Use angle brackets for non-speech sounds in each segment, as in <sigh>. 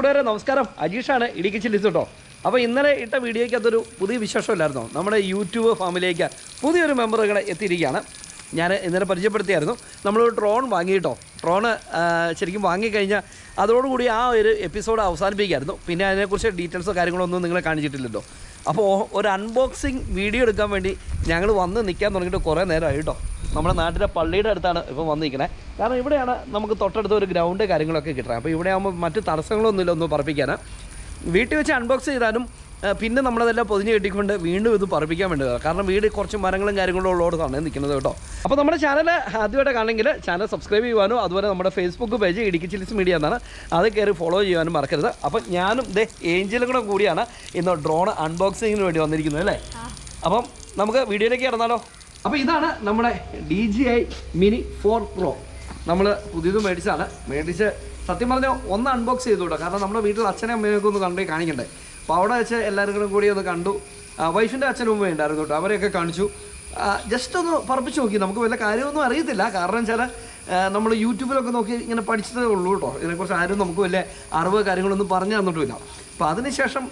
കൂട്ടുകാരെ നമസ്കാരം. അജീഷാണ് ഇടുക്കി ചില്ലിസ് കേട്ടോ അപ്പോൾ ഇന്നലെ ഇട്ട വീഡിയോയ്ക്ക് അതൊരു പുതിയ വിശേഷമില്ലായിരുന്നോ നമ്മുടെ യൂട്യൂബ് ഫാമിലിയിലേക്ക് പുതിയൊരു മെമ്പറുകളെ എത്തിയിരിക്കുകയാണ്. ഞാൻ ഇന്നലെ പരിചയപ്പെടുത്തിയായിരുന്നു. നമ്മളൊരു ഡ്രോൺ വാങ്ങിയിട്ടോ. ഡ്രോണ് ശരിക്കും വാങ്ങിക്കഴിഞ്ഞാൽ അതോടുകൂടി ആ ഒരു എപ്പിസോഡ് അവസാനിപ്പിക്കുകയായിരുന്നു. പിന്നെ അതിനെക്കുറിച്ച് ഡീറ്റെയിൽസോ കാര്യങ്ങളോ ഒന്നും നിങ്ങളെ കാണിച്ചിട്ടില്ലല്ലോ. അപ്പോൾ ഒരു അൺബോക്സിങ് വീഡിയോ എടുക്കാൻ വേണ്ടി ഞങ്ങൾ വന്ന് നിൽക്കാൻ തുടങ്ങിയിട്ട് കുറേ നേരമായി കേട്ടോ. നമ്മുടെ നാട്ടിലെ പള്ളിയുടെ അടുത്താണ് ഇപ്പോൾ വന്ന് നിൽക്കുന്നത് കാരണം ഇവിടെയാണ് നമുക്ക് തൊട്ടടുത്ത ഒരു ഗ്രൗണ്ട് കാര്യങ്ങളൊക്കെ കിട്ടുന്നത് അപ്പോൾ ഇവിടെ ആകുമ്പോൾ മറ്റ് തടസ്സങ്ങളൊന്നുമില്ല ഒന്ന് പറപ്പിക്കാൻ വീട്ടിൽ വെച്ച് അൺബോക്സ് ചെയ്താലും പിന്നെ നമ്മളതെല്ലാം പൊതിഞ്ഞ് കെട്ടിക്കൊണ്ട് വീണ്ടും ഇത് പറപ്പിക്കാൻ വേണ്ടി വരാം. കാരണം വീട് കുറച്ച് മരങ്ങളും കാര്യങ്ങളും ഉള്ളോടത്താണ് നിൽക്കുന്നത് കേട്ടോ. അപ്പോൾ നമ്മുടെ ചാനൽ ആദ്യമായിട്ട് കാണണമെങ്കിൽ ചാനൽ സബ്സ്ക്രൈബ് ചെയ്യുവാനും അതുപോലെ നമ്മുടെ Facebook page Idukki chillies media എന്നാണ് അത് കയറി ഫോളോ ചെയ്യുവാനും മറക്കരുത്. അപ്പം ഞാനും ദേ ഏഞ്ചലും കൂടെ കൂടിയാണ് ഇന്ന് ഡ്രോൺ അൺബോക്സിങ്ങിന് വേണ്ടി വന്നിരിക്കുന്നത് അല്ലേ? അപ്പം നമുക്ക് വീഡിയോയിലേക്ക് കിടന്നാലോ? അപ്പോൾ ഇതാണ് നമ്മുടെ D G I mini four pro നമ്മൾ പുതിയത് മേടിച്ചാണ് മേടിച്ച് സത്യം പറഞ്ഞാൽ ഒന്ന് അൺബോക്സ് ചെയ്തു കേട്ടോ കാരണം നമ്മുടെ വീട്ടിൽ അച്ഛനെ അമ്മയൊക്കെ ഒന്ന് കണ്ടേ കാണിക്കണ്ടേ. അപ്പോൾ അവിടെ വെച്ച് എല്ലാവരും കൂടെ ഒന്ന് കണ്ടു. വൈഫിന്റെ അച്ഛനും ഉമ്മ ഉണ്ടായിരുന്നു കേട്ടോ. അവരെയൊക്കെ കാണിച്ചു. ജസ്റ്റ് ഒന്ന് പറപ്പിച്ച് നോക്കി. നമുക്ക് വല്ല കാര്യമൊന്നും അറിയത്തില്ല. കാരണം വെച്ചാൽ നമ്മൾ യൂട്യൂബിലൊക്കെ നോക്കി ഇങ്ങനെ പഠിച്ചതേ ഉള്ളൂ കേട്ടോ. ഇതിനെക്കുറിച്ച് ആരും നമുക്ക് വലിയ അറിവ് കാര്യങ്ങളൊന്നും പറഞ്ഞു തന്നിട്ടുമില്ല. അപ്പോൾ അതിനുശേഷം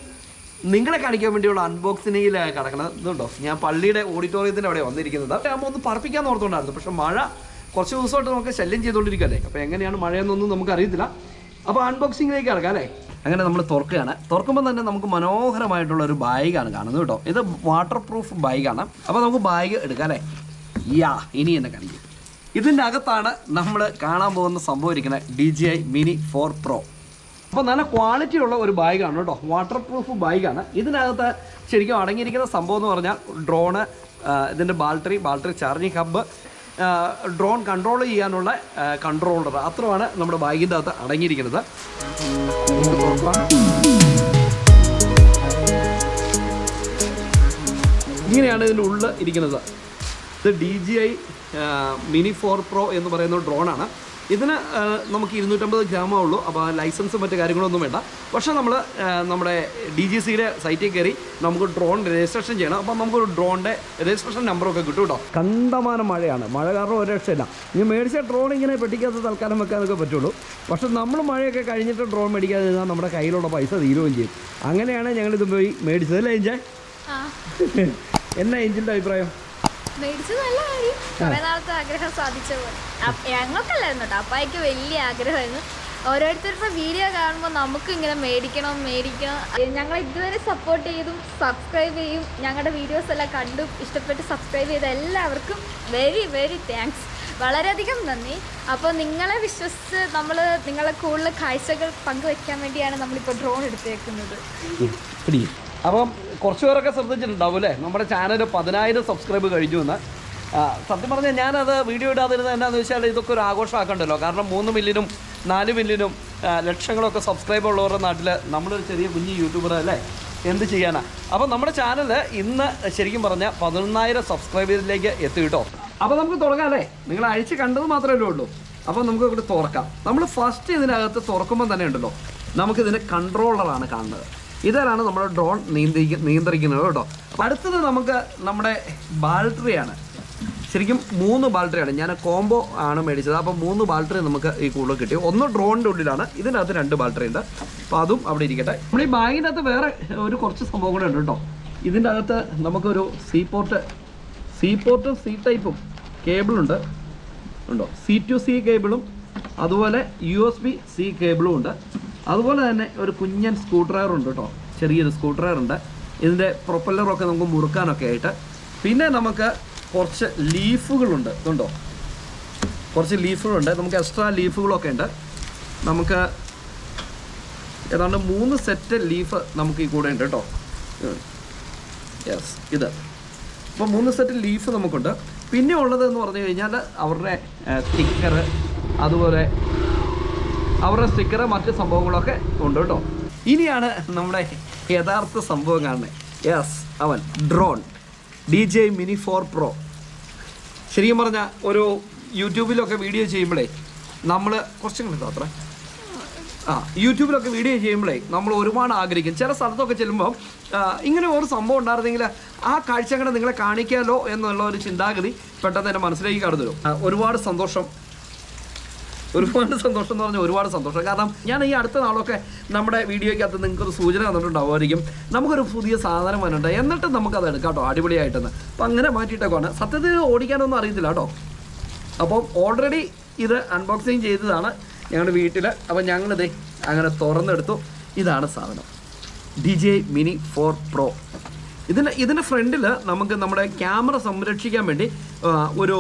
നിങ്ങളെ കാണിക്കാൻ വേണ്ടിയുള്ള അൺബോക്സിനിൽ കിടക്കുന്നത് ഇതുണ്ടോ? ഞാൻ പള്ളിയുടെ ഓഡിറ്റോറിയത്തിന്റെ അവിടെ വന്നിരിക്കുന്നത്. ആകുമ്പോൾ ഒന്ന് പറപ്പിക്കാൻ ഓർത്തുകൊണ്ടായിരുന്നു. പക്ഷേ മഴ കുറച്ച് ദിവസമായിട്ട് നമുക്ക് ശല്യം ചെയ്തുകൊണ്ടിരിക്കുകയല്ലേ? അപ്പോൾ എങ്ങനെയാണ് മഴയെന്നൊന്നും നമുക്ക് അറിയത്തില്ല. അപ്പോൾ അൺബോക്സിങ്ങിലേക്ക് കിടക്കാം അല്ലേ? അങ്ങനെ നമ്മൾ തുറക്കുകയാണ്. തുറക്കുമ്പോൾ തന്നെ നമുക്ക് മനോഹരമായിട്ടുള്ള ഒരു ബാഗാണ് കാണുന്നത് കേട്ടോ. ഇത് വാട്ടർ പ്രൂഫ് ബാഗാണ്. അപ്പോൾ നമുക്ക് ബാഗ് എടുക്കാം അല്ലേ? യാ ഇനി എന്നെ കാണിക്കും. ഇതിന്റെ അകത്താണ് നമ്മൾ കാണാൻ പോകുന്ന സംഭവം ഇരിക്കുന്നത് D G I mini four pro അപ്പോൾ നല്ല ക്വാളിറ്റി ഉള്ള ഒരു ബാഗാണ് കേട്ടോ. വാട്ടർ പ്രൂഫ് ബാഗാണ്. ഇതിനകത്ത് ശരിക്കും അടങ്ങിയിരിക്കുന്ന സംഭവം എന്ന് പറഞ്ഞാൽ ഡ്രോണ് ഇതിന്റെ battery battery charging hub drone control ചെയ്യാനുള്ള കൺട്രോളർ. അത്രയാണ് നമ്മുടെ ബാഗിന്റെ അകത്ത് അടങ്ങിയിരിക്കുന്നത്. ഇങ്ങനെയാണ് ഇതിന്റെ ഉള്ളിൽ ഇരിക്കുന്നത്. ഇത് D G I mini four pro എന്ന് പറയുന്ന ഡ്രോണാണ്. ഇതിന് നമുക്ക് ഇരുന്നൂറ്റമ്പത് ഗ്രാമേ ഉള്ളൂ. അപ്പോൾ ലൈസൻസും മറ്റു കാര്യങ്ങളൊന്നും വേണ്ട. പക്ഷേ നമ്മൾ നമ്മുടെ ഡി ജി സിയുടെ സൈറ്റിൽ കയറി നമുക്ക് ഡ്രോൺ രജിസ്ട്രേഷൻ ചെയ്യണം. അപ്പം നമുക്കൊരു ഡ്രോണിന്റെ രജിസ്ട്രേഷൻ നമ്പറൊക്കെ കിട്ടും കേട്ടോ. കണ്ടമാനം മഴയാണ്. മഴ കാരണം ഒരു രക്ഷയില്ല. ഇനി മേടിച്ച ഡ്രോൺ ഇങ്ങനെ പെട്ടിക്കകത്ത് തൽക്കാലം വെക്കാനൊക്കെ പറ്റുള്ളൂ. പക്ഷേ നമ്മൾ മഴയൊക്കെ കഴിഞ്ഞിട്ട് ഡ്രോൺ മേടിക്കാതെ ഇരുന്നാൽ നമ്മുടെ കയ്യിലുള്ള പൈസ തീരുകയും ചെയ്യും. അങ്ങനെയാണ് ഞങ്ങളിത് പോയി മേടിച്ചത്. അല്ലേ എഞ്ചേ ആ. <laughs> എന്നാ എഞ്ചിന്റെ അഭിപ്രായം? മേടിച്ചത് നല്ല കാര്യം കുറെ നാളത്തെ ആഗ്രഹം സാധിച്ച പോലെ. ഞങ്ങൾക്കല്ലായിരുന്നു കേട്ടോ. അപ്പായിക്ക് വലിയ ആഗ്രഹമായിരുന്നു. ഓരോരുത്തരുടെ വീഡിയോ കാണുമ്പോൾ നമുക്ക് ഇങ്ങനെ മേടിക്കണം മേടിക്കണം. ഞങ്ങൾ ഇതുവരെ സപ്പോർട്ട് ചെയ്തും സബ്സ്ക്രൈബ് ചെയ്യും. ഞങ്ങളുടെ വീഡിയോസ് എല്ലാം കണ്ടും. ഇഷ്ടപ്പെട്ട് സബ്സ്ക്രൈബ് ചെയ്ത എല്ലാവർക്കും വെരി വെരി താങ്ക്സ് വളരെയധികം നന്ദി. അപ്പോൾ നിങ്ങളെ വിശ്വസിച്ച് നമ്മൾ നിങ്ങളെ കൂടുതൽ കാഴ്ചകൾ പങ്കുവെക്കാൻ വേണ്ടിയാണ് നമ്മളിപ്പോൾ ഡ്രോൺ എടുത്തേക്കുന്നത്. അപ്പം കുറച്ച് പേരൊക്കെ ശ്രദ്ധിച്ചിട്ടുണ്ടാവും അല്ലേ? നമ്മുടെ ചാനൽ പതിനായിരം സബ്സ്ക്രൈബ് കഴിഞ്ഞു എന്ന്. സത്യം പറഞ്ഞാൽ ഞാനത് വീഡിയോ ഇടാതിരുന്നത് എന്താണെന്ന് വെച്ചാൽ ഇതൊക്കെ ഒരു ആഘോഷമാക്കണ്ടല്ലോ. കാരണം മൂന്ന് മില്യനും നാല് മില്യനും ലക്ഷങ്ങളൊക്കെ സബ്സ്ക്രൈബ് ഉള്ളവരുടെ നാട്ടിൽ നമ്മളൊരു ചെറിയ കുഞ്ഞ് യൂട്യൂബർ അല്ലേ? എന്ത് ചെയ്യാനാണ് അപ്പം നമ്മുടെ ചാനൽ ഇന്ന് ശരിക്കും പറഞ്ഞാൽ പതിനൊന്നായിരം സബ്സ്ക്രൈബേഴ്സിലേക്ക് എത്തി കേട്ടോ. അപ്പോൾ നമുക്ക് തുടങ്ങാം അല്ലേ? നിങ്ങൾ അഴിച്ച് കണ്ടത് മാത്രമല്ലേ ഉള്ളൂ. അപ്പോൾ നമുക്ക് ഇവിടെ തുറക്കാം. നമ്മൾ ഫസ്റ്റ് ഇതിനകത്ത് തുറക്കുമ്പോൾ തന്നെ ഉണ്ടല്ലോ. നമുക്കിതിന്റെ കൺട്രോളറാണ് കാണുന്നത്. ഇതാണ് നമ്മുടെ ഡ്രോൺ നിയന്ത്രിക്ക നിയന്ത്രിക്കുന്നത് കേട്ടോ. അടുത്തത് നമുക്ക് നമ്മുടെ ബാൽട്ടറിയാണ് ശരിക്കും മൂന്ന് ബാൽട്ടറിയാണ് ഞാൻ കോംബോ ആണ് മേടിച്ചത്. അപ്പോൾ മൂന്ന് ബാറ്ററി നമുക്ക് ഈ കൂടുതൽ കിട്ടി. ഒന്ന് ഡ്രോണിന്റെ ഉള്ളിലാണ്. ഇതിന്റെ അകത്ത് രണ്ട് ബാറ്ററി ഉണ്ട്. അപ്പോൾ അതും അവിടെ ഇരിക്കട്ടെ. നമ്മൾ ഈ ബാഗിന്റെ അകത്ത് വേറെ ഒരു കുറച്ച് സംഭവം കൂടെ ഉണ്ട് കേട്ടോ. ഇതിന്റെ അകത്ത് നമുക്കൊരു സീ പോർട്ട് സീ പോർട്ടും സി ടൈപ്പും കേബിളുണ്ട് ഉണ്ടോ? സി ടു സി കേബിളും അതുപോലെ യു എസ് ബി സി കേബിളും ഉണ്ട്. അതുപോലെ തന്നെ ഒരു കുഞ്ഞൻ സ്ക്രൂ ഡ്രൈവർ ഉണ്ട് കേട്ടോ. ചെറിയൊരു സ്ക്രൂ ഡ്രൈവർ ഉണ്ട് ഇതിന്റെ പ്രൊപ്പല്ലറൊക്കെ നമുക്ക് മുറുക്കാനൊക്കെ ആയിട്ട്. പിന്നെ നമുക്ക് കുറച്ച് ലീഫുകളുണ്ട് ഇതുണ്ടോ? കുറച്ച് ലീഫുകളുണ്ട് നമുക്ക് എക്സ്ട്രാ ലീഫുകളൊക്കെ ഉണ്ട്. നമുക്ക് ഏതാണ്ട് മൂന്ന് സെറ്റ് ലീഫ് നമുക്ക് ഈ കൂടെ ഉണ്ട് കേട്ടോ. യെസ് ഇത്. അപ്പോൾ മൂന്ന് സെറ്റ് ലീഫ് നമുക്കുണ്ട്. പിന്നെ ഉള്ളത് എന്ന് പറഞ്ഞു കഴിഞ്ഞാൽ അവരുടെ സ്റ്റിക്കർ അതുപോലെ അവരുടെ സ്റ്റിക്കർ മറ്റ് സംഭവങ്ങളൊക്കെ ഉണ്ട് കേട്ടോ. ഇനിയാണ് നമ്മുടെ യഥാർത്ഥ സംഭവം കാണുന്നത്. യെസ് അവൻ drone D J mini four pro ശരിക്കും പറഞ്ഞാൽ ഒരു യൂട്യൂബിലൊക്കെ വീഡിയോ ചെയ്യുമ്പോഴേ നമ്മൾ കുറച്ചും കൂടി അത്ര? ആ യൂട്യൂബിലൊക്കെ വീഡിയോ ചെയ്യുമ്പോഴേ നമ്മൾ ഒരുപാട് ആഗ്രഹിക്കും. ചില സ്ഥലത്തൊക്കെ ചെല്ലുമ്പോൾ ഇങ്ങനെ ഒരു സംഭവം ഉണ്ടായിരുന്നെങ്കിൽ ആ കാഴ്ചകളെ നിങ്ങളെ കാണിക്കാമല്ലോ എന്നുള്ള ഒരു ചിന്താഗതി പെട്ടെന്ന് എന്റെ മനസ്സിലേക്ക് കടന്നു വരും. ഒരുപാട് സന്തോഷം ഒരുപാട് സന്തോഷം എന്ന് പറഞ്ഞാൽ ഒരുപാട് സന്തോഷം. കാരണം ഞാൻ ഈ അടുത്ത നാളൊക്കെ നമ്മുടെ വീഡിയോയ്ക്കകത്ത് നിങ്ങൾക്കൊരു സൂചന തന്നിട്ടുണ്ടാവുമായിരിക്കും. നമുക്കൊരു പുതിയ സാധനം വന്നിട്ടുണ്ട്. എന്നിട്ട് നമുക്കത് എടുക്കാം കേട്ടോ അടിപൊളിയായിട്ടെന്ന്. അപ്പം അങ്ങനെ മാറ്റിയിട്ടൊക്കെയാണ് സത്യത്തിൽ ഓടിക്കാനൊന്നും അറിയത്തില്ല കേട്ടോ. അപ്പം ഓൾറെഡി ഇത് അൺബോക്സിങ് ചെയ്തതാണ് ഞങ്ങളുടെ വീട്ടിൽ അപ്പം ഞങ്ങളിത് അങ്ങനെ തുറന്നെടുത്തു. ഇതാണ് സാധനം. D J mini four pro ഇതിന് ഇതിന്റെ ഫ്രണ്ടിൽ നമുക്ക് നമ്മുടെ ക്യാമറ സംരക്ഷിക്കാൻ വേണ്ടി ഒരു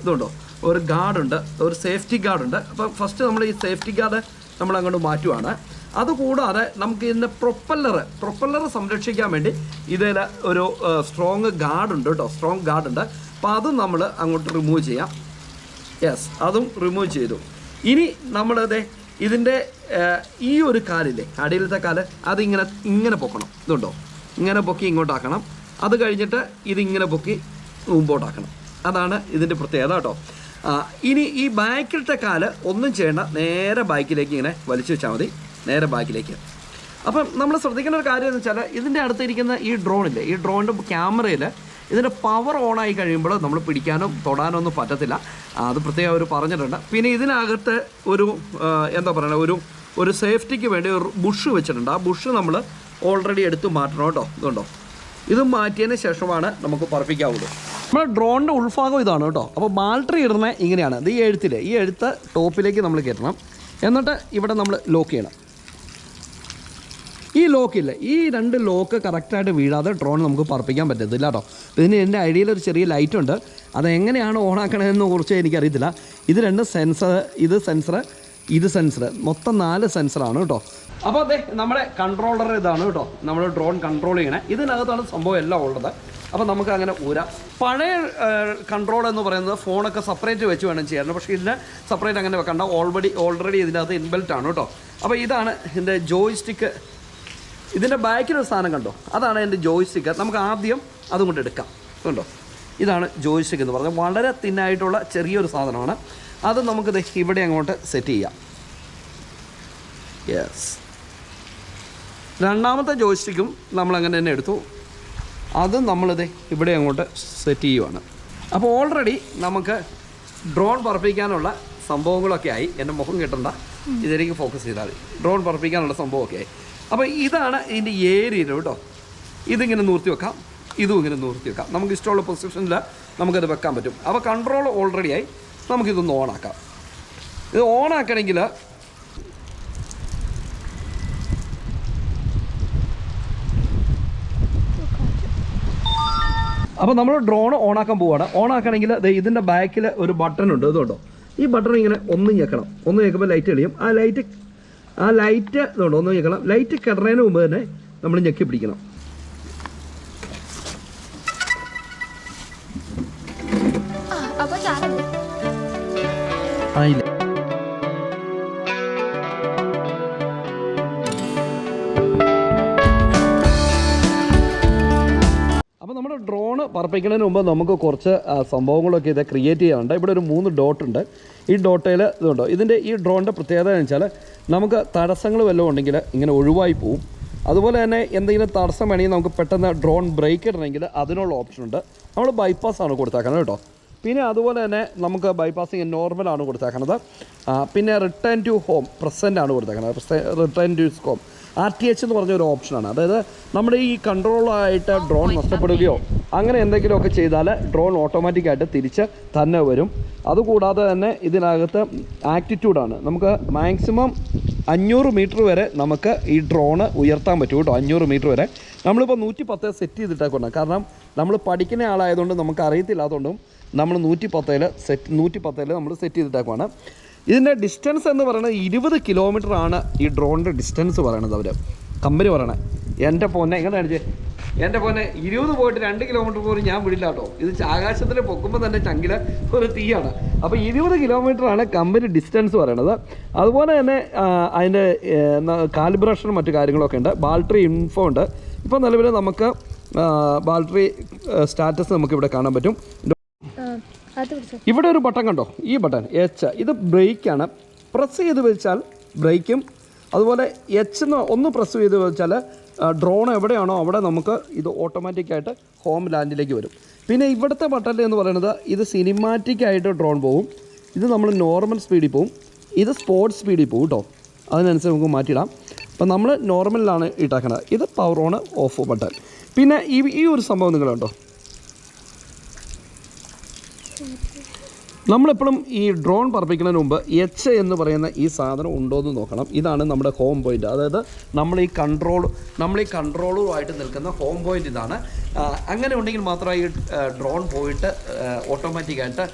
ഇതുണ്ടോ? ഒരു ഗാർഡുണ്ട് ഒരു സേഫ്റ്റി ഗാർഡുണ്ട്. അപ്പോൾ ഫസ്റ്റ് നമ്മൾ ഈ സേഫ്റ്റി ഗാർഡ് നമ്മൾ അങ്ങോട്ട് മാറ്റുവാണ്. അതുകൂടാതെ നമുക്ക് ഇതിന്റെ പ്രൊപ്പല്ലർ പ്രൊപ്പല്ലർ സംരക്ഷിക്കാൻ വേണ്ടി ഇതിൽ ഒരു സ്ട്രോങ് ഗാർഡുണ്ട് കേട്ടോ സ്ട്രോങ് ഗാർഡുണ്ട്. അപ്പോൾ അതും നമ്മൾ അങ്ങോട്ട് റിമൂവ് ചെയ്യാം. യെസ് അതും റിമൂവ് ചെയ്തു. ഇനി നമ്മളത് ഇതിന്റെ ഈ ഒരു കാലില്ലേ അടിയിലത്തെ കാൽ അതിങ്ങനെ ഇങ്ങനെ പൊക്കണം. ഇതുണ്ടോ? ഇങ്ങനെ പൊക്കി ഇങ്ങോട്ടാക്കണം. അത് കഴിഞ്ഞിട്ട് ഇതിങ്ങനെ പൊക്കി മുമ്പോട്ടാക്കണം. അതാണ് ഇതിന്റെ പ്രത്യേകത കേട്ടോ. ഇനി ഈ ബാക്കിലത്തെ കാൽ ഒന്നും ചെയ്യേണ്ട. നേരെ ബാക്കിലേക്ക് ഇങ്ങനെ വലിച്ചു വെച്ചാൽ മതി. നേരെ ബാക്കിലേക്ക്. അപ്പം നമ്മൾ ശ്രദ്ധിക്കേണ്ട ഒരു കാര്യം എന്ന് വെച്ചാൽ ഇതിന്റെ അടുത്തിരിക്കുന്ന ഈ ഡ്രോണില്ലേ ഈ ഡ്രോണിന്റെ ക്യാമറയിൽ ഇതിന്റെ പവർ ഓൺ ആയി കഴിയുമ്പോൾ നമ്മൾ പിടിക്കാനോ തൊടാനോ ഒന്നും പറ്റത്തില്ല. അത് പ്രത്യേകം അവർ പറഞ്ഞിട്ടുണ്ട്. പിന്നെ ഇതിനകത്ത് ഒരു എന്താ പറയുക ഒരു ഒരു സേഫ്റ്റിക്ക് വേണ്ടി ഒരു ബുഷ് വെച്ചിട്ടുണ്ട്. ആ ബുഷ് നമ്മൾ ഓൾറെഡി എടുത്തു മാറ്റണം കേട്ടോ. ഇതുണ്ടോ? ഇത് മാറ്റിയതിന് ശേഷമാണ് നമുക്ക് പറപ്പിക്കാവുള്ളൂ നമ്മുടെ ഡ്രോണിന്റെ ഉൾഭാഗം ഇതാണ് കേട്ടോ. അപ്പോൾ ബാൽട്ടറി ഇടുന്നത് ഇങ്ങനെയാണ്. ഇത് ഈ എഴുത്തിൽ ഈ എഴുത്ത് ടോപ്പിലേക്ക് നമ്മൾ കയറ്റണം. എന്നിട്ട് ഇവിടെ നമ്മൾ ലോക്ക് ചെയ്യണം. ഈ ലോക്കില്ല ഈ രണ്ട് ലോക്ക് കറക്റ്റായിട്ട് വീഴാതെ ഡ്രോൺ നമുക്ക് പറപ്പിക്കാൻ പറ്റത്തില്ല കേട്ടോ. ഇതിന് എന്റെ ഐഡിയയിൽ ഒരു ചെറിയ ലൈറ്റ് ഉണ്ട്. അത് എങ്ങനെയാണ് ഓൺ ആക്കണതെന്ന് കുറിച്ച് എനിക്കറിയത്തില്ല. ഇത് രണ്ട് സെൻസർ ഇത് സെൻസർ ഇത് സെൻസർ മൊത്തം നാല് സെൻസറാണ് കേട്ടോ. അപ്പോൾ അതെ നമ്മുടെ കൺട്രോളർ ഇതാണ് കേട്ടോ. നമ്മൾ ഡ്രോൺ കൺട്രോൾ ചെയ്യണേ. ഇതിനകത്താണ് സംഭവം എല്ലാം ഉള്ളത്. അപ്പോൾ നമുക്ക് അങ്ങനെ ഊരാ. പഴയ കൺട്രോൾ എന്ന് പറയുന്നത് ഫോണൊക്കെ സെപ്പറേറ്റ് വെച്ച് വേണം ചെയ്യാൻ. പക്ഷേ ഇതിന് സെപ്പറേറ്റ് അങ്ങനെ വെക്കണ്ട. ഓൾറെഡി ഓൾറെഡി ഇതിനകത്ത് ഇൻബിൽറ്റ് ആണ് കേട്ടോ. അപ്പോൾ ഇതാണ് എന്റെ ജോയ് സ്റ്റിക്ക് ഇതിന്റെ ബാക്കിലൊരു സാധനം കണ്ടോ? അതാണ് എന്റെ ജോയ്സ്റ്റിക്ക് നമുക്ക് ആദ്യം അതും കൊണ്ട് എടുക്കാം. കണ്ടോ? ഇതാണ് ജോയ്സ്റ്റിക്ക് എന്ന് പറഞ്ഞാൽ വളരെ തിന്നായിട്ടുള്ള ചെറിയൊരു സാധനമാണ്. അത് നമുക്ക് ഇവിടെ അങ്ങോട്ട് സെറ്റ് ചെയ്യാം. യെസ് രണ്ടാമത്തെ ജോയിസ്റ്റിക്കും നമ്മൾ അങ്ങനെ തന്നെ എടുത്തു. അത് നമ്മളിത് ഇവിടെ അങ്ങോട്ട് സെറ്റ് ചെയ്യുവാണ്. അപ്പോൾ ഓൾറെഡി നമുക്ക് ഡ്രോൺ പറപ്പിക്കാനുള്ള സംഭവങ്ങളൊക്കെ ആയി. എന്റെ മുഖം കിട്ടണ്ട. ഇതിലേക്ക് ഫോക്കസ് ചെയ്താൽ മതി. ഡ്രോൺ പറപ്പിക്കാനുള്ള സംഭവമൊക്കെ ആയി. അപ്പോൾ ഇതാണ് ഇതിന്റെ ഏരിയ കേട്ടോ. ഇതിങ്ങനെ നിർത്തി വെക്കാം. ഇതും ഇങ്ങനെ നിർത്തി വെക്കാം. നമുക്ക് ഇഷ്ടമുള്ള പൊസിഷനിൽ നമുക്കത് വെക്കാൻ പറ്റും. അപ്പോൾ കൺട്രോൾ ഓൾറെഡി ആയി. നമുക്കിതൊന്ന് ഓണാക്കാം ഇത് ഓണാക്കണമെങ്കിൽ അപ്പോൾ നമ്മൾ ഡ്രോൺ ഓൺ ആക്കാൻ പോവാണ്. ഓണാക്കണമെങ്കിൽ ഇതിന്റെ ബാക്കിൽ ഒരു ബട്ടൺ ഉണ്ട്. ഇതുണ്ടോ ഈ ബട്ടൺ ഇങ്ങനെ ഒന്ന് ഞെക്കണം. ഒന്ന് ഞെക്കുമ്പോൾ ലൈറ്റ് എളിയും ആ ലൈറ്റ് ആ ലൈറ്റ് ഇതുണ്ടോ ഒന്ന് ഞെക്കണം. ലൈറ്റ് കിടന്നതിന് മുമ്പ് തന്നെ നമ്മൾ ഞെക്കി പിടിക്കണം. ആയില്ല. ഡ്രോൺ പറപ്പിക്കുന്നതിന് മുമ്പ് നമുക്ക് കുറച്ച് സംഭവങ്ങളൊക്കെ ഇത് ക്രിയേറ്റ് ചെയ്യാനുണ്ട്. ഇവിടെ ഒരു മൂന്ന് ഡോട്ട് ഉണ്ട്. ഈ ഡോട്ടയിൽ ഇതുണ്ടോ? ഇതിന്റെ ഈ ഡ്രോണിന്റെ പ്രത്യേകത എന്ന് വെച്ചാൽ നമുക്ക് തടസ്സങ്ങൾ വല്ലതും ഉണ്ടെങ്കിൽ ഇങ്ങനെ ഒഴിവായി പോവും. അതുപോലെ തന്നെ എന്തെങ്കിലും തടസ്സം വേണമെങ്കിൽ നമുക്ക് പെട്ടെന്ന് ഡ്രോൺ ബ്രേക്ക് ഇടണമെങ്കിൽ അതിനുള്ള ഓപ്ഷൻ ഉണ്ട്. നമ്മൾ ബൈപ്പാസ് ആണ് കൊടുത്തേക്കുന്നത് കേട്ടോ. പിന്നെ അതുപോലെ തന്നെ നമുക്ക് ബൈപ്പാസിങ് നോർമലാണ് കൊടുത്തേക്കുന്നത് പിന്നെ റിട്ടേൺ ടു ഹോം പ്രസന്റ് ആണ് കൊടുത്തേക്കുന്നത് return to home R T H എന്ന് പറഞ്ഞ ഒരു ഓപ്ഷനാണ്. അതായത് നമ്മുടെ ഈ കൺട്രോളായിട്ട് ഡ്രോൺ നഷ്ടപ്പെടുകയോ അങ്ങനെ എന്തെങ്കിലുമൊക്കെ ചെയ്താൽ ഡ്രോൺ ഓട്ടോമാറ്റിക്കായിട്ട് തിരിച്ച് തന്നെ വരും. അതുകൂടാതെ തന്നെ ഇതിനകത്ത് ആറ്റിറ്റ്യൂഡാണ് നമുക്ക് മാക്സിമം അഞ്ഞൂറ് മീറ്റർ വരെ നമുക്ക് ഈ ഡ്രോണ് ഉയർത്താൻ പറ്റും കേട്ടോ. അഞ്ഞൂറ് മീറ്റർ വരെ. നമ്മളിപ്പോൾ നൂറ്റി പത്ത് സെറ്റ് ചെയ്തിട്ടേക്കൊണ്ട് കാരണം നമ്മൾ പഠിക്കുന്ന ആളായതുകൊണ്ട് നമുക്ക് അറിയത്തില്ലാത്തതുകൊണ്ടും നമ്മൾ നൂറ്റി പത്തേൽ സെറ്റ് നൂറ്റി പത്തേൽ നമ്മൾ സെറ്റ് ചെയ്തിട്ടേക്കുവാണ്. ഇതിന്റെ ഡിസ്റ്റൻസ് എന്ന് പറയുന്നത് ഇരുപത് കിലോമീറ്റർ ആണ് ഈ ഡ്രോണിന്റെ ഡിസ്റ്റൻസ് പറയണത് അവർ കമ്പനി പറയണേ. എന്റെ പൊന്നെ എങ്ങനെ കാണിച്ചേ എന്റെ പൊന്നെ ഇരുപത് പോയിട്ട് രണ്ട് കിലോമീറ്റർ പോലും ഞാൻ വിടില്ല കേട്ടോ. ഇത് ആകാശത്തിൽ പൊക്കുമ്പോൾ തന്നെ ചങ്കിൽ ഒരു തീയാണ്. അപ്പോൾ ഇരുപത് കിലോമീറ്റർ ആണ് കമ്പനി ഡിസ്റ്റൻസ് പറയണത്. അതുപോലെ തന്നെ അതിന്റെ കാലിബ്രേഷനും മറ്റു കാര്യങ്ങളൊക്കെ ഉണ്ട്. ബാൾട്ടറി ഇൻഫോ ഉണ്ട്. ഇപ്പോൾ നിലവിൽ നമുക്ക് ബാൾട്ടറി സ്റ്റാറ്റസ് നമുക്കിവിടെ കാണാൻ പറ്റും. ഇവിടെ ഒരു ബട്ടൺ കണ്ടോ? ഈ ബട്ടൺ എച്ച് ഇത് ബ്രേക്കാണ് പ്രസ് ചെയ്ത് വെച്ചാൽ ബ്രേക്കും അതുപോലെ എച്ച് എന്ന് ഒന്ന് പ്രസ് ചെയ്ത് വെച്ചാൽ ഡ്രോൺ എവിടെയാണോ അവിടെ നമുക്ക് ഇത് ഓട്ടോമാറ്റിക്കായിട്ട് ഹോം ലാൻഡിലേക്ക് വരും. പിന്നെ ഇവിടുത്തെ ബട്ടൺ എന്ന് പറയുന്നത് ഇത് സിനിമാറ്റിക്കായിട്ട് ഡ്രോൺ പോകും ഇത് നമ്മൾ നോർമൽ സ്പീഡിൽ പോകും ഇത് സ്പോർട്സ് സ്പീഡിൽ പോകും കേട്ടോ അതിനനുസരിച്ച് നമുക്ക് മാറ്റിയിടാം. അപ്പം നമ്മൾ നോർമലിലാണ് ഇട്ടാക്കുന്നത് ഇത് പവർ ഓൺ ഓഫ് ബട്ടൺ പിന്നെ ഈ ഈ ഒരു സംഭവം നിങ്ങളുണ്ടോ? നമ്മളെപ്പോഴും ഈ ഡ്രോൺ പറപ്പിക്കുന്നതിന് മുമ്പ് എച്ച് എന്ന് പറയുന്ന ഈ സാധനം ഉണ്ടോ എന്ന് നോക്കണം. ഇതാണ് നമ്മുടെ ഹോം പോയിന്റ് അതായത് നമ്മൾ ഈ കൺട്രോൾ നമ്മൾ ഈ കൺട്രോളുമായിട്ട് നിൽക്കുന്ന ഹോം പോയിന്റ് ഇതാണ്. അങ്ങനെ ഉണ്ടെങ്കിൽ മാത്രമേ ഈ ഡ്രോൺ പോയിട്ട് ഓട്ടോമാറ്റിക്കായിട്ട്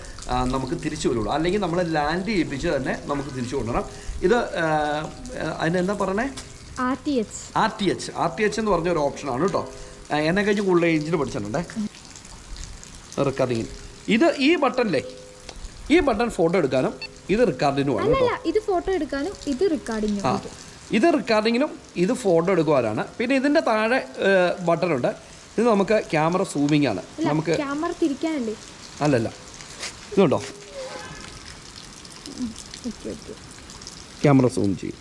നമുക്ക് തിരിച്ചു വരുള്ളൂ. അല്ലെങ്കിൽ നമ്മൾ ലാൻഡ് ചെയ്യിപ്പിച്ച് തന്നെ നമുക്ക് തിരിച്ചു കൊണ്ടുവരണം. ഇത് അതിനെന്താ പറയണേ R T H R T H R T H എന്ന് പറഞ്ഞ ഒരു ഓപ്ഷനാണ് കേട്ടോ. എന്നെ കഴിഞ്ഞ് കൂടുതൽ ഏഞ്ചിൽ പഠിച്ചിട്ടുണ്ടേ. റിക്കാർഡിങ്ങിന് ഇത് ഈ ബട്ടണില്ലേ ഈ ബട്ടൺ ഫോട്ടോ എടുക്കാനും ഇത് റെക്കോർഡിനുമാണ് കേട്ടോ ഇത് ഫോട്ടോ എടുക്കാനും ഇത് റെക്കോർഡിങ്ങും ആ ഇത് റെക്കോർഡിങ്ങിനും ഇത് ഫോട്ടോ എടുക്കുവാനാണ്. പിന്നെ ഇതിന്റെ താഴെ ബട്ടൺ ഉണ്ട്. ഇത് നമുക്ക് ക്യാമറ സൂമിംഗ് ആണ്. നമുക്ക് ക്യാമറ തിരിക്കാനല്ലേ? അല്ലല്ല. ഇതുണ്ടോ? ക്യാമറ സൂം ചെയ്യും.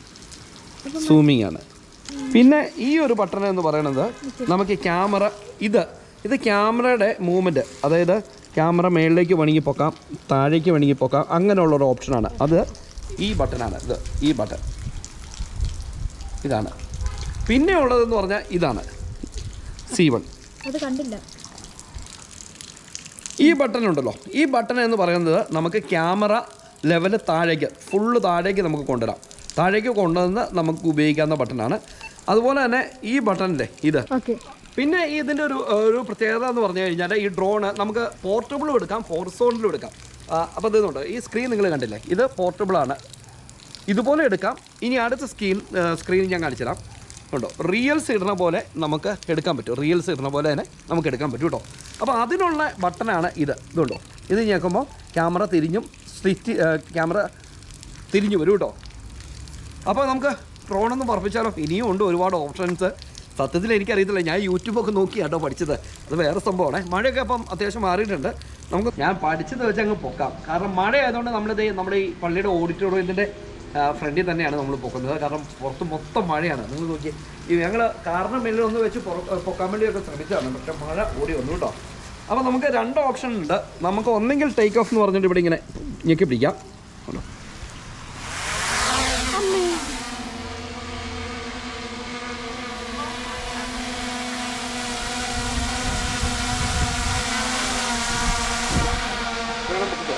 സൂമിംഗ് ആണ്. പിന്നെ ഈ ഒരു ബട്ടൺ എന്ന് പറയുന്നത് നമുക്ക് ക്യാമറ ഇത് ഇത് ക്യാമറയുടെ മൂവ്മെന്റ് അതായത് ക്യാമറ മേളിലേക്ക് വേണമെങ്കിൽ പൊക്കാം താഴേക്ക് വേണമെങ്കിൽ പൊക്കാം അങ്ങനെയുള്ള ഒരു ഓപ്ഷനാണ് അത് ഈ ബട്ടനാണ് ഇത് ഈ ബട്ടൺ ഇതാണ്. പിന്നെ ഉള്ളതെന്ന് പറഞ്ഞാൽ ഇതാണ്. സി വൺ അത് കണ്ടില്ല. ഈ ബട്ടൺ ഉണ്ടല്ലോ. ഈ ബട്ടൺ എന്ന് പറയുന്നത് നമുക്ക് ക്യാമറ ലെവൽ താഴേക്ക് ഫുള്ള് താഴേക്ക് നമുക്ക് കൊണ്ടുവരാം. താഴേക്ക് കൊണ്ടുവന്ന് നമുക്ക് ഉപയോഗിക്കാവുന്ന ബട്ടണാണ് അതുപോലെ തന്നെ ഈ ബട്ടണിന്റെ ഇത്. ഓക്കെ. പിന്നെ ഇതിന്റെ ഒരു ഒരു പ്രത്യേകത എന്ന് പറഞ്ഞു കഴിഞ്ഞാൽ ഈ ഡ്രോണ് നമുക്ക് പോർട്ടബിളും എടുക്കാം ഫോർസോണിലും എടുക്കാം. അപ്പോൾ ഇതുണ്ട് ഈ സ്ക്രീൻ നിങ്ങൾ കണ്ടില്ലേ? ഇത് പോർട്ടബിളാണ് ഇതുപോലെ എടുക്കാം. ഇനി അടുത്ത സ്ക്രീൻ സ്ക്രീൻ ഞാൻ കാണിച്ചു തരാം. ഉണ്ടോ റിയൽസ് ഇടുന്ന പോലെ നമുക്ക് എടുക്കാൻ പറ്റും. റിയൽസ് ഇടുന്ന പോലെ തന്നെ നമുക്ക് എടുക്കാൻ പറ്റും കേട്ടോ. അപ്പോൾ അതിനുള്ള ബട്ടണാണ് ഇത്. ഇതുണ്ടോ? ഇത് ഞെക്കുമ്പോൾ ക്യാമറ തിരിഞ്ഞും സ്വിച്ച് ക്യാമറ തിരിഞ്ഞു വരും കേട്ടോ. അപ്പോൾ നമുക്ക് ഡ്രോണൊന്ന് പറപ്പിച്ചാലോ ഇനിയും ഉണ്ട് ഒരുപാട് ഓപ്ഷൻസ് സത്യത്തിൽ എനിക്കറിയത്തില്ല. ഞാൻ യൂട്യൂബൊക്കെ നോക്കി കേട്ടോ പഠിച്ചത്. അത് വേറെ സംഭവമാണ്. മഴയൊക്കെ അപ്പം അത്യാവശ്യം മാറിയിട്ടുണ്ട്. നമുക്ക് ഞാൻ പഠിച്ചത് വെച്ച് അങ്ങ് പൊക്കാം. കാരണം മഴ ആയതുകൊണ്ട് നമ്മളിത് നമ്മുടെ ഈ പള്ളിയുടെ ഓഡിറ്റോറിയത്തിന്റെ ഫ്രണ്ടിൽ തന്നെയാണ് നമ്മൾ പൊക്കുന്നത്. കാരണം പുറത്ത് മൊത്തം മഴയാണ്. നിങ്ങൾ നോക്കി ഈ ഞങ്ങൾ കാരണം മേലിൽ ഒന്ന് വെച്ച് പൊക്കാൻ വേണ്ടിയൊക്കെ ശ്രമിച്ചതാണ്. പക്ഷേ മഴ ഓടി വന്നു കേട്ടോ. അപ്പോൾ നമുക്ക് രണ്ട് ഓപ്ഷൻ ഉണ്ട്. നമുക്ക് ഒന്നെങ്കിൽ ടേക്ക് ഓഫ് എന്ന് പറഞ്ഞിട്ട് ഇവിടെ ഇങ്ങനെ ഞെക്കി പിടിക്കാം കണ്ടോ വേണം പൊക്കിക്കോ.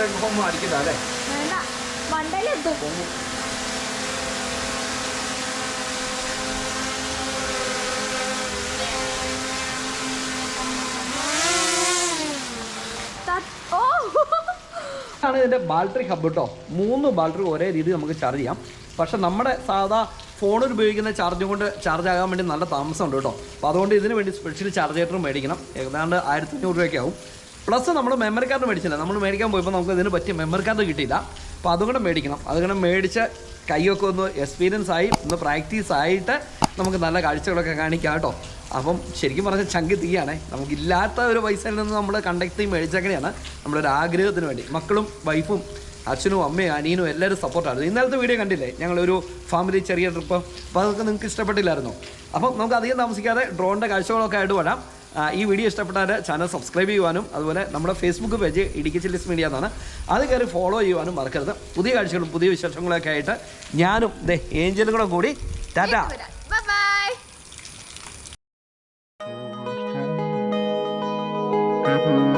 ഇവിടെ ചെറുപ്പം ഹോം അല്ലേ വേണ്ട മണ്ടയിലെത്തും ഓ. ആണ് ഇതിന്റെ ബാറ്ററി ഹബ് കേട്ടോ മൂന്ന് ബാറ്ററി ഒരേ രീതിയിൽ നമുക്ക് ചാർജ് ചെയ്യാം. പക്ഷെ നമ്മുടെ സാധാ ഫോണിൽ ഉപയോഗിക്കുന്ന ചാർജും കൊണ്ട് ചാർജ് ആകാൻ വേണ്ടി നല്ല താമസമുണ്ട് കേട്ടോ. അപ്പോൾ അതുകൊണ്ട് ഇതിന് വേണ്ടി സ്പെഷ്യൽ ചാർജ് ചാർജേറ്റർ മേടിക്കണം. ഏതാണ്ട് ആയിരത്തി അഞ്ഞൂറ് രൂപയൊക്കെ ആവും പ്ലസ് നമ്മൾ മെമ്മറി കാർഡ് മേടിച്ചില്ല. നമ്മൾ മേടിക്കാൻ പോയപ്പോൾ നമുക്ക് ഇതിന് പറ്റിയ മെമ്മറി കാർഡ് കിട്ടിയില്ല. അപ്പോൾ അതുകൊണ്ട് മേടിക്കണം. അതുകൊണ്ട് മേടിച്ച് കൈയൊക്കെ ഒന്ന് എക്സ്പീരിയൻസ് ആയി ഒന്ന് പ്രാക്ടീസ് ആയിട്ട് നമുക്ക് നല്ല കാഴ്ചകളൊക്കെ കാണിക്കാം കേട്ടോ. അപ്പം ശരിക്കും പറഞ്ഞാൽ ചങ്കി തീയാണേ. നമുക്കില്ലാത്ത ഒരു പൈസയിൽ നിന്ന് നമ്മൾ കണ്ടക്ട് മേടിച്ചങ്ങനെയാണ് നമ്മുടെ ഒരു ആഗ്രഹത്തിന് വേണ്ടി. മക്കളും വൈഫും അച്ഛനും അമ്മയും അനിയനും എല്ലാവരും സപ്പോർട്ടാണ് ഇന്നലത്തെ വീഡിയോ കണ്ടില്ലേ? ഞങ്ങളൊരു ഫാമിലി ചെറിയ ട്രിപ്പ് അപ്പോൾ അതൊക്കെ നിങ്ങൾക്ക് ഇഷ്ടപ്പെട്ടില്ലായിരുന്നോ? അപ്പം നമുക്ക് അധികം താമസിക്കാതെ ഡ്രോണിന്റെ കാഴ്ചകളൊക്കെ ആയിട്ട് വരാം. ഈ വീഡിയോ ഇഷ്ടപ്പെട്ടാൽ ചാനൽ സബ്സ്ക്രൈബ് ചെയ്യുവാനും അതുപോലെ നമ്മുടെ Facebook page Idukki chillies media എന്നാണ്. അത് കയറി ഫോളോ ചെയ്യുവാനും മറക്കരുത്. പുതിയ കാഴ്ചകളും പുതിയ വിശേഷങ്ങളൊക്കെ ആയിട്ട് ഞാനും ദേ ഏഞ്ചലും കൂടെ tata. Bye bye Thank you.